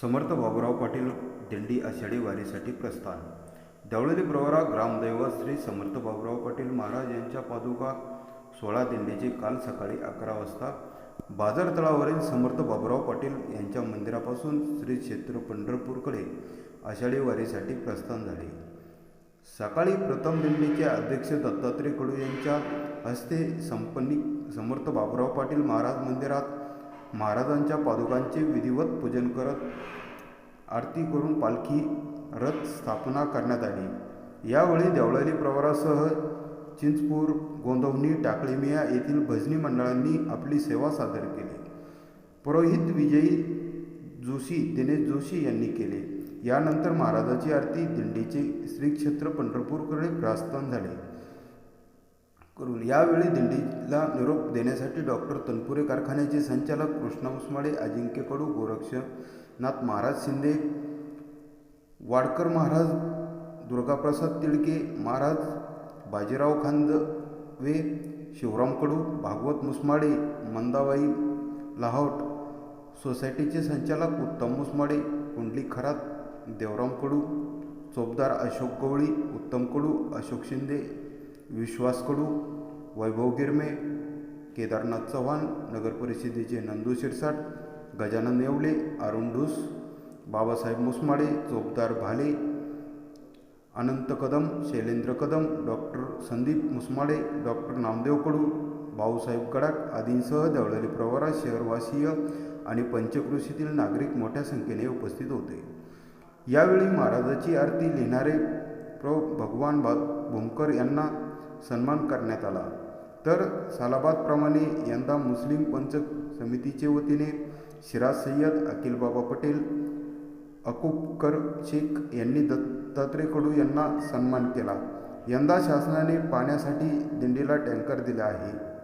समर्थ बाबुराव पाटील दिंडी आषाढी वारीसाठी प्रस्थान. देवळली प्रवरा ग्रामदैवत श्री समर्थ बाबुराव पाटील महाराज यांच्या पादुका सोळा दिंडीची काल सकाळी अकरा वाजता. बाजार तळावरील समर्थ बाबुराव पाटील यांच्या मंदिरापासून श्री क्षेत्र पंढरपूरकडे आषाढी वारीसाठी प्रस्थान झाले. सकाळी प्रथम दिंडीचे अध्यक्ष दत्तात्रय कडू यांच्या हस्ते संपन्नी समर्थ बाबुराव पाटील महाराज मंदिरात महाराजांच्या पादुकांचे विधिवत पूजन करत आरती करून पालखी रथ स्थापना करण्यात आली. यावेळी देवळाली प्रवारासह चिंचपूर गोंदवणी टाकळीमिया येथील भजनी मंडळांनी आपली सेवा सादर केली. पुरोहित विजयी जोशी दिनेश जोशी यांनी केले. यानंतर महाराजाची आरती दिंडीचे श्रीक्षेत्र पंढरपूरकडे प्रस्थान झाले. करून यावेळी दिंडीला निरोप देण्यासाठी डॉक्टर तनपुरे कारखान्याचे संचालक कृष्णा उस्माडे अजिंक्य कडू गोरक्षनाथ महाराज शिंदे वाडकर महाराज दुर्गाप्रसाद तिडके महाराज बाजीराव खांदवे शिवराम कडू भागवत मुसमाडे मंदाबाई लाहोट सोसायटीचे संचालक उत्तम मुसमाडे कुंडली खरात देवराम कडू चोपदार अशोक गवळी उत्तम कडू अशोक शिंदे विश्वास कडू वैभव गिरमे केदारनाथ चव्हाण नगरपरिषदेचे नंदू शिरसाट गजानन येवले अरुण ढूस बाबासाहेब मुसमाडे चोपदार भाले अनंत कदम शैलेंद्र कदम डॉक्टर संदीप मुसमाडे डॉक्टर नामदेव कडू भाऊसाहेब कडाक आदींसह देवळाली प्रवारा शहरवासीय आणि पंचकृषीतील नागरिक मोठ्या संख्येने उपस्थित होते. यावेळी महाराजाची आरती लिहिणारे प्र भगवान भा भोमकर यांना सन्मान करण्यात आला. तर सालाबादप्रमाणे यंदा मुस्लिम पंच समितीचे वतीने शिराज सय्यद अखिलबाबा पटेल अकुपकर शेख यांनी दत्तात्रय कडू यांना सन्मान केला. यंदा शासनाने पाण्यासाठी दिंडीला टँकर दिला आहे.